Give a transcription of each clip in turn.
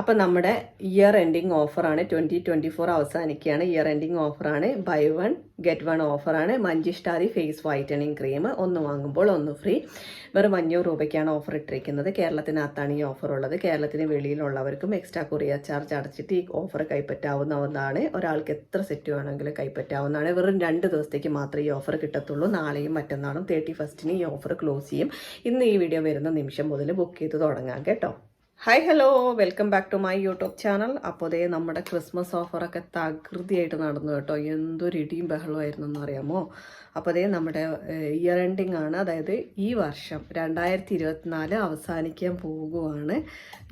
അപ്പം നമ്മുടെ year ending ഓഫറാണ് ട്വന്റി ട്വന്റി ഫോർ അവസാനിക്കുകയാണ്. ഇയർ എൻഡിങ് ഓഫറാണ് ബൈ വൺ ഗെറ്റ് വൺ ഓഫറാണ് മഞ്ചിഷ്ടാരി ഫേസ് വൈറ്റനിങ് ക്രീം ഒന്ന് വാങ്ങുമ്പോൾ ഒന്ന് ഫ്രീ വെറും അഞ്ഞൂറ് രൂപയ്ക്കാണ് ഓഫർ ഇട്ടിരിക്കുന്നത്. കേരളത്തിനകത്താണ് ഈ ഓഫർ ഉള്ളത്. കേരളത്തിന് വെളിയിലുള്ളവർക്കും എക്സ്ട്രാ കൊറിയർ ചാർജ് അടച്ചിട്ട് ഈ ഓഫർ കൈപ്പറ്റാവുന്നതാണ്. ഒരാൾക്ക് എത്ര സെറ്റ് വേണമെങ്കിലും കൈപ്പറ്റാവുന്നതാണ്. വെറും രണ്ട് ദിവസത്തേക്ക് മാത്രമേ ഈ ഓഫർ കിട്ടത്തുള്ളൂ. നാളെയും മറ്റന്നാളും തേർട്ടി ഫസ്റ്റിന് ഈ ഓഫർ ക്ലോസ് ചെയ്യും. ഇന്ന് ഈ വീഡിയോ വരുന്ന നിമിഷം മുതൽ ബുക്ക് ചെയ്ത് തുടങ്ങാം കേട്ടോ. Hi hello welcome back to my YouTube channel അപ്പോൾ അതേ നമ്മുടെ ക്രിസ്മസ് ഓഫറൊക്കെ തകൃതിയായിട്ട് നടന്നു കേട്ടോ. എന്തൊരു ഇടിയും ബഹളമായിരുന്നു എന്നറിയാമോ? അപ്പോൾ അതേ നമ്മുടെ ഇയർ എൻഡിങ് ആണ്. അതായത് ഈ വർഷം രണ്ടായിരത്തി ഇരുപത്തിനാല് അവസാനിക്കാൻ പോകുവാണ്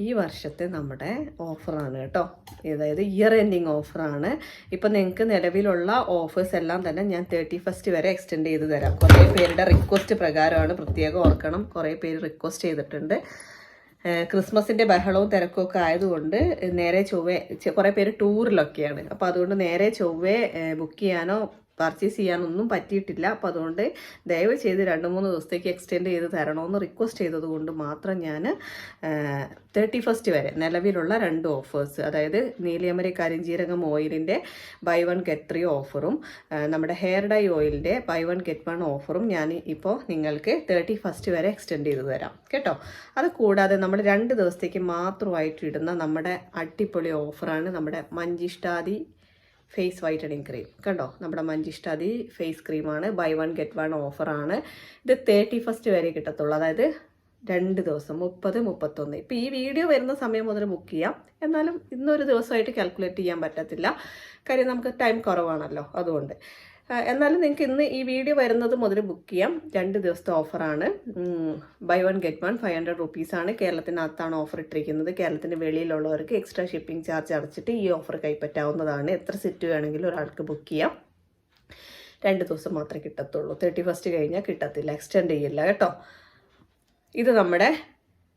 ഈ വർഷത്തെ നമ്മുടെ ഓഫറാണ് കേട്ടോ. അതായത് ഇയർ എൻഡിങ് ഓഫറാണ് ഇപ്പം നിങ്ങൾക്ക് നിലവിലുള്ള ഓഫേഴ്സ് എല്ലാം തന്നെ ഞാൻ തേർട്ടി ഫസ്റ്റ് വരെ എക്സ്റ്റെൻഡ് ചെയ്ത് തരാം. കുറേ പേരുടെ റിക്വസ്റ്റ് പ്രകാരമാണ് പ്രത്യേകം ഓർക്കണം. കുറേ പേര് റിക്വസ്റ്റ് ചെയ്തിട്ടുണ്ട്. ഏഹ് ക്രിസ്മസിന്റെ ബഹളവും തിരക്കും ഒക്കെ ആയതുകൊണ്ട് നേരെ ചൊവ്വേ കുറേ പേര് ടൂറിലൊക്കെയാണ്. അപ്പോൾ അതുകൊണ്ട് നേരെ ചൊവ്വേ ബുക്ക് ചെയ്യാനോ പർച്ചേസ് ചെയ്യാനൊന്നും പറ്റിയിട്ടില്ല. അപ്പോൾ അതുകൊണ്ട് ദയവ് ചെയ്ത് രണ്ട് മൂന്ന് ദിവസത്തേക്ക് എക്സ്റ്റെൻഡ് ചെയ്ത് തരണമെന്ന് റിക്വസ്റ്റ് ചെയ്തതുകൊണ്ട് മാത്രം ഞാൻ തേർട്ടി ഫസ്റ്റ് വരെ നിലവിലുള്ള രണ്ട് ഓഫേഴ്സ് അതായത് നീലിയമരി കരിഞ്ജീരകം ഓയിലിന്റെ ബൈ വൺ ഗെറ്റ് ത്രീ ഓഫറും നമ്മുടെ ഹെയർ ഡൈ ഓയിലിന്റെ ബൈ വൺ ഗെറ്റ് വൺ ഓഫറും ഞാൻ ഇപ്പോൾ നിങ്ങൾക്ക് തേർട്ടി ഫസ്റ്റ് വരെ എക്സ്റ്റെൻഡ് ചെയ്ത് തരാം. കേട്ടോ? അത് കൂടാതെ നമ്മൾ രണ്ട് ദിവസത്തേക്ക് മാത്രമായിട്ട് ഇടുന്ന നമ്മുടെ അടിപൊളി ഓഫറാണ് നമ്മുടെ മഞ്ചിഷ്ടാദി ഫേസ് വൈറ്റനിങ് ക്രീം കണ്ടോ? നമ്മുടെ മഞ്ചിഷ്ടാതി ഫേസ് ക്രീമാണ് ബൈ വൺ ഗെറ്റ് വൺ ഓഫറാണ് ഇത് തേർട്ടി ഫസ്റ്റ് വരെ കിട്ടത്തുള്ളൂ. അതായത് രണ്ട് ദിവസം മുപ്പത് മുപ്പത്തൊന്ന്. ഇപ്പം ഈ വീഡിയോ വരുന്ന സമയം മുതൽ ബുക്ക് ചെയ്യാം. എന്നാലും ഇന്നൊരു ദിവസമായിട്ട് കാൽക്കുലേറ്റ് ചെയ്യാൻ പറ്റത്തില്ല. കാര്യം നമുക്ക് ടൈം കുറവാണല്ലോ. അതുകൊണ്ട് എന്നാലും നിങ്ങൾക്ക് ഇന്ന് ഈ വീഡിയോ വരുന്നത് മുതൽ ബുക്ക് ചെയ്യാം. രണ്ട് ദിവസത്തെ ഓഫറാണ് buy one get one five hundred റുപ്പീസാണ് കേരളത്തിനകത്താണ് ഓഫർ ഇട്ടിരിക്കുന്നത്. കേരളത്തിന് വെളിയിലുള്ളവർക്ക് എക്സ്ട്രാ ഷിപ്പിംഗ് ചാർജ് അടച്ചിട്ട് ഈ ഓഫർ കൈപ്പറ്റാവുന്നതാണ്. എത്ര സിറ്റ് വേണമെങ്കിലും ഒരാൾക്ക് ബുക്ക് ചെയ്യാം. രണ്ട് ദിവസം മാത്രമേ കിട്ടത്തുള്ളൂ. തേർട്ടി ഫസ്റ്റ് കഴിഞ്ഞാൽ കിട്ടത്തില്ല. എക്സ്റ്റെൻഡ് ചെയ്യില്ല കേട്ടോ. ഇത് നമ്മുടെ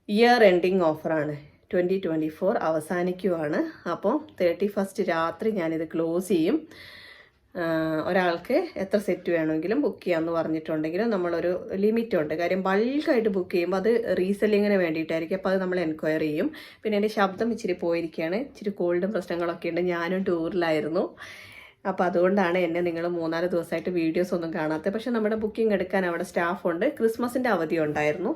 ഇയർ എൻഡിങ് ഓഫറാണ് ട്വന്റി ട്വന്റി ഫോർ അവസാനിക്കുവാണ്. അപ്പോൾ തേർട്ടി ഫസ്റ്റ് രാത്രി ഞാനിത് ക്ലോസ് ചെയ്യും. ഒരാൾക്ക് എത്ര സെറ്റ് വേണമെങ്കിലും ബുക്ക് ചെയ്യാമെന്ന് പറഞ്ഞിട്ടുണ്ടെങ്കിലും നമ്മളൊരു ലിമിറ്റ് ഉണ്ട്. കാര്യം ബൾക്കായിട്ട് ബുക്ക് ചെയ്യുമ്പോൾ അത് റീസെല്ലിങ്ങിന് വേണ്ടിയിട്ടായിരിക്കും. അപ്പോൾ അത് നമ്മൾ എൻക്വയറി ചെയ്യും. പിന്നെ എന്റെ ശബ്ദം ഇച്ചിരി പോയിരിക്കുകയാണ് ഇച്ചിരി കോൾഡും പ്രശ്നങ്ങളൊക്കെ ഉണ്ട്. ഞാനും ടൂറിലായിരുന്നു അപ്പോൾ അതുകൊണ്ടാണ് എന്നെ നിങ്ങൾ മൂന്നാൽ ദിവസമായിട്ട് വീഡിയോസ് ഒന്നും കാണാത്തത്. പക്ഷെ നമ്മുടെ ബുക്കിംഗ് എടുക്കാൻ അവിടെ സ്റ്റാഫുണ്ട് ക്രിസ്മസിന്റെ അവധി ഉണ്ടായിരുന്നു.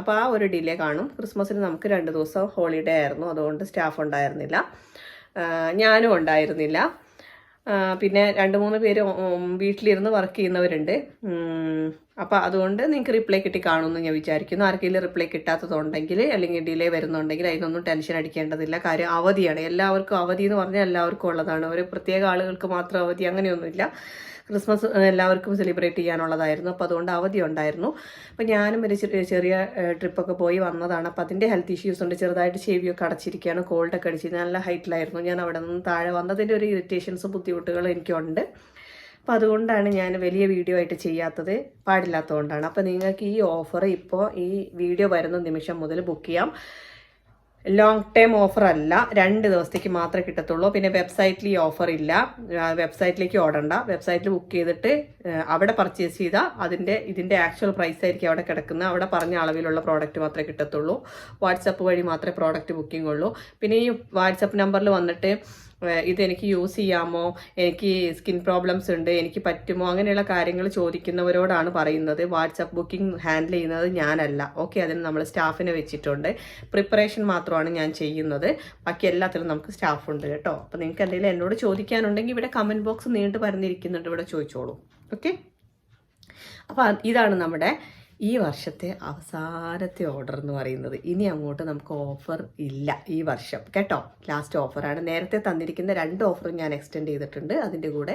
അപ്പോൾ ആ ഒരു ഡിലേ കാണും. ക്രിസ്മസിന് നമുക്ക് രണ്ട് ദിവസം ഹോളിഡേ ആയിരുന്നു. അതുകൊണ്ട് സ്റ്റാഫ് ഉണ്ടായിരുന്നില്ല. ഞാനും ഉണ്ടായിരുന്നില്ല. പിന്നെ രണ്ട് മൂന്ന് പേര് വീട്ടിലിരുന്ന് വർക്ക് ചെയ്യുന്നവരുണ്ട്. അപ്പോൾ അതുകൊണ്ട് നിങ്ങൾക്ക് റിപ്ലൈ കിട്ടി കാണുമെന്ന് ഞാൻ വിചാരിക്കുന്നു. ആർക്കെങ്കിലും റിപ്ലൈ കിട്ടാത്തതുണ്ടെങ്കിൽ അല്ലെങ്കിൽ ഡിലേ വരുന്നുണ്ടെങ്കിൽ അതിനൊന്നും ടെൻഷൻ അടിക്കേണ്ടതില്ല. കാര്യം അവധിയാണ്. എല്ലാവർക്കും അവധി എന്ന് പറഞ്ഞാൽ എല്ലാവർക്കും ഉള്ളതാണ്. ഒരു പ്രത്യേക ആളുകൾക്ക് മാത്രം അവധി അങ്ങനെയൊന്നുമില്ല. ക്രിസ്മസ് എല്ലാവർക്കും സെലിബ്രേറ്റ് ചെയ്യാനുള്ളതായിരുന്നു. അപ്പോൾ അതുകൊണ്ട് അവധി ഉണ്ടായിരുന്നു. അപ്പോൾ ഞാനും ഒരു ചെറിയ ട്രിപ്പൊക്കെ പോയി വന്നതാണ്. അപ്പോൾ അതിന്റെ ഹെൽത്ത് ഇഷ്യൂസ് ഉണ്ട്. ചെറുതായിട്ട് ചെവിയൊക്കെ അടച്ചിരിക്കുകയാണ്. കോൾഡൊക്കെ അടിച്ച്. നല്ല ഹൈറ്റിലായിരുന്നു ഞാൻ അവിടെ നിന്ന് താഴെ വന്നതിന്റെ ഒരു ഇറിറ്റേഷൻസും ബുദ്ധിമുട്ടുകളും എനിക്കുണ്ട്. അപ്പോൾ അതുകൊണ്ടാണ് ഞാൻ വലിയ വീഡിയോ ആയിട്ട് ചെയ്യാത്തത്. പാടില്ലാത്തതുകൊണ്ടാണ്. അപ്പോൾ നിങ്ങൾക്ക് ഈ ഓഫർ ഇപ്പോൾ ഈ വീഡിയോ വരുന്ന നിമിഷം മുതൽ ബുക്ക് ചെയ്യാം. ലോങ് ടൈം ഓഫർ അല്ല. രണ്ട് ദിവസത്തേക്ക് മാത്രമേ കിട്ടത്തുള്ളൂ. പിന്നെ വെബ്സൈറ്റിൽ ഈ ഓഫർ ഇല്ല. വെബ്സൈറ്റിലേക്ക് ഓടണ്ട. വെബ്സൈറ്റിൽ ബുക്ക് ചെയ്തിട്ട് അവിടെ പർച്ചേസ് ചെയ്താൽ അതിന്റെ ഇതിന്റെ ആക്ച്വൽ പ്രൈസ് ആയിരിക്കും അവിടെ കിടക്കുന്നത്. അവിടെ പറഞ്ഞ അളവിലുള്ള പ്രോഡക്റ്റ് മാത്രമേ കിട്ടത്തുള്ളൂ. വാട്സപ്പ് വഴി മാത്രമേ പ്രോഡക്റ്റ് ബുക്കിംഗ് ഉള്ളൂ. പിന്നെ ഈ വാട്സപ്പ് നമ്പറിൽ വന്നിട്ട് ഇതെനിക്ക് യൂസ് ചെയ്യാമോ? എനിക്ക് സ്കിൻ പ്രോബ്ലംസ് ഉണ്ട് എനിക്ക് പറ്റുമോ? അങ്ങനെയുള്ള കാര്യങ്ങൾ ചോദിക്കുന്നവരോടാണ് പറയുന്നത്. വാട്സപ്പ് ബുക്കിംഗ് ഹാൻഡിൽ ചെയ്യുന്നത് ഞാനല്ല. ഓക്കെ അതിന് നമ്മൾ സ്റ്റാഫിനെ വെച്ചിട്ടുണ്ട്. പ്രിപ്പറേഷൻ മാത്രമാണ് ഞാൻ ചെയ്യുന്നത്. ബാക്കി എല്ലാത്തിലും നമുക്ക് സ്റ്റാഫ് ഉണ്ട് കേട്ടോ. അപ്പോൾ നിങ്ങൾക്ക് എന്തെങ്കിലും എന്നോട് ചോദിക്കാനുണ്ടെങ്കിൽ ഇവിടെ കമന്റ് ബോക്സ് നീണ്ടു പറഞ്ഞിരിക്കുന്നുണ്ട് ഇവിടെ ചോദിച്ചോളൂ. ഓക്കെ? അപ്പോൾ ഇതാണ് നമ്മുടെ ഈ വർഷത്തെ അവസാനത്തെ ഓർഡർ എന്ന് പറയുന്നത് ഇനി അങ്ങോട്ട് നമുക്ക് ഓഫർ ഇല്ല ഈ വർഷം. കേട്ടോ? ലാസ്റ്റ് ഓഫറാണ് നേരത്തെ തന്നിരിക്കുന്ന രണ്ട് ഓഫറും ഞാൻ എക്സ്റ്റെൻഡ് ചെയ്തിട്ടുണ്ട്. അതിന്റെ കൂടെ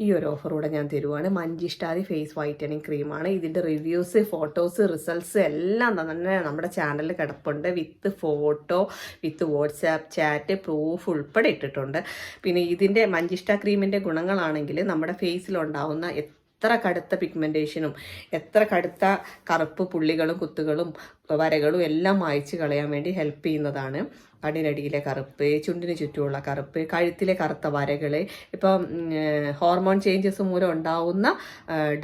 ഈ ഒരു ഓഫർ കൂടെ ഞാൻ തരുവാണ്. മഞ്ചിഷ്ടാതി ഫേസ് വൈറ്റനിങ് ക്രീമാണ് ഇതിന്റെ റിവ്യൂസ് ഫോട്ടോസ് റിസൾട്ട്സ് എല്ലാം തന്നെ നമ്മുടെ ചാനലിൽ കിടപ്പുണ്ട്. With photo with WhatsApp chat proof ഉൾപ്പെടെ ഇട്ടിട്ടുണ്ട്. പിന്നെ ഇതിന്റെ മഞ്ചിഷ്ട ക്രീമിന്റെ ഗുണങ്ങളാണെങ്കിൽ നമ്മുടെ ഫേസിലുണ്ടാവുന്ന എത്ര കടുത്ത പിഗ്മെന്റേഷനും എത്ര കടുത്ത കറുപ്പ് പുള്ളികളും കുത്തുകളും വരകളും എല്ലാം മായച്ച് കളയാൻ വേണ്ടി ഹെൽപ്പ് ചെയ്യുന്നതാണ്. കണ്ണിനടിയിലെ കറുപ്പ് ചുണ്ടിന് ചുറ്റുമുള്ള കറുപ്പ് കഴുത്തിലെ കറുത്ത വരകൾ. ഇപ്പം ഹോർമോൺ ചേഞ്ചസ് മൂലം ഉണ്ടാവുന്ന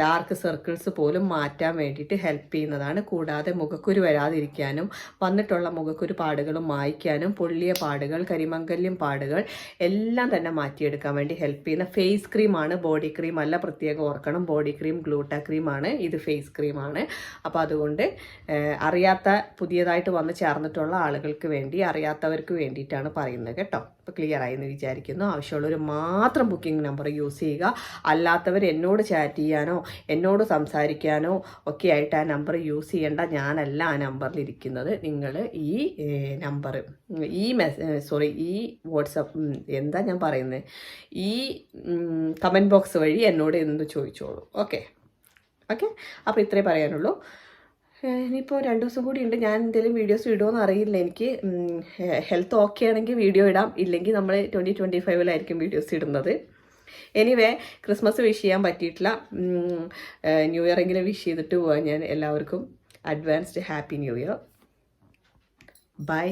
ഡാർക്ക് സർക്കിൾസ് പോലും മാറ്റാൻ വേണ്ടിയിട്ട് ഹെൽപ്പ് ചെയ്യുന്നതാണ്. കൂടാതെ മുഖക്കുരു വരാതിരിക്കാനും വന്നിട്ടുള്ള മുഖക്കുരു പാടുകളും മായ്ക്കാനും പൊള്ളിയ പാടുകൾ കരിമംഗല്യം പാടുകൾ എല്ലാം തന്നെ മാറ്റിയെടുക്കാൻ വേണ്ടി ഹെൽപ്പ് ചെയ്യുന്ന ഫേസ് ക്രീമാണ് ബോഡി ക്രീം അല്ല പ്രത്യേകം ഓർക്കണം ബോഡി ക്രീം ഗ്ലൂട്ട ക്രീമാണ് ഇത് ഫേസ് ക്രീമാണ്. അപ്പോൾ അതുകൊണ്ട് അറിയാത്ത പുതിയതായിട്ട് വന്ന് ചേർന്നിട്ടുള്ള ആളുകൾക്ക് വേണ്ടി അറിയാത്തവർക്ക് വേണ്ടിയിട്ടാണ് പറയുന്നത് കേട്ടോ. അപ്പോൾ ക്ലിയർ ആയി എന്ന് വിചാരിക്കുന്നു. ആവശ്യമുള്ളവർ മാത്രം ബുക്കിംഗ് നമ്പർ യൂസ് ചെയ്യുക. അല്ലാത്തവർ എന്നോട് ചാറ്റ് ചെയ്യാനോ എന്നോട് സംസാരിക്കാനോ ഒക്കെ ആയിട്ട് ആ നമ്പർ യൂസ് ചെയ്യേണ്ട ഞാനല്ല ആ നമ്പറിൽ ഇരിക്കുന്നത്. നിങ്ങൾ ഈ നമ്പർ ഈ മെസ് സോറി ഈ വാട്സപ്പ് എന്താ ഞാൻ പറയുന്നത് ഈ കമന്റ് ബോക്സ് വഴി എന്നോട് എന്ത് ചോദിച്ചോളൂ. ഓക്കെ ഓക്കെ അപ്പോൾ ഇത്രേ പറയാനുള്ളൂ. ഇനിയിപ്പോൾ രണ്ട് ദിവസം കൂടി ഉണ്ട്. ഞാൻ എന്തെങ്കിലും വീഡിയോസ് ഇടുമോയെന്ന് അറിയില്ല എനിക്ക്. ഹെൽത്ത് ഓക്കെ ആണെങ്കിൽ വീഡിയോ ഇടാം. ഇല്ലെങ്കിൽ നമ്മൾ ട്വന്റി ട്വന്റി ഫൈവിലായിരിക്കും വീഡിയോസ് ഇടുന്നത്. എനിവേ ക്രിസ്മസ് വിഷ് ചെയ്യാൻ പറ്റിയിട്ടില്ല. ന്യൂ ഇയർ എങ്കിലും വിഷ് ചെയ്തിട്ട് പോവാം ഞാൻ. എല്ലാവർക്കും advanced happy new year bye